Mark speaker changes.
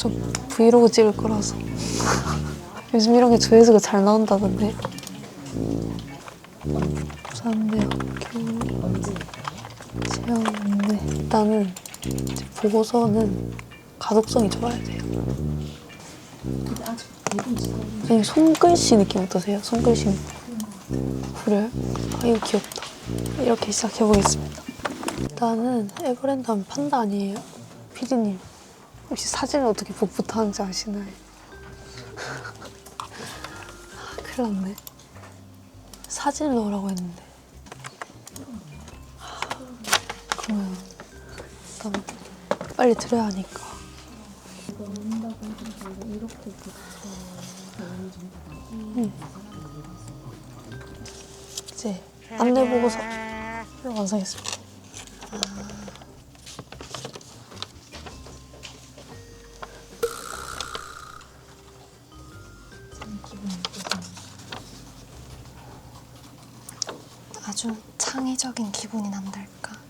Speaker 1: 저 브이로그 찍을 거라서. 요즘 이런 게 조회수가 잘 나온다던데. 부산대학교 재영인데 일단은 이제 보고서는 가독성이 좋아야 돼요. 이 손글씨 느낌 어떠세요? 손글씨. 그래요? 아 이거 귀엽다. 이렇게 시작해 보겠습니다. 일단은 에버랜드 하면 판다 아니에요? 피디님 혹시 사진을 어떻게 복부터 하는지 아시나요? 아, 큰일 났네. 사진을 넣으라고 했는데. 그러면 일단 빨리 드려야 하니까. 응. 이제 안내 보고서를 완성했습니다.
Speaker 2: 아주 창의적인 기분이 난달까.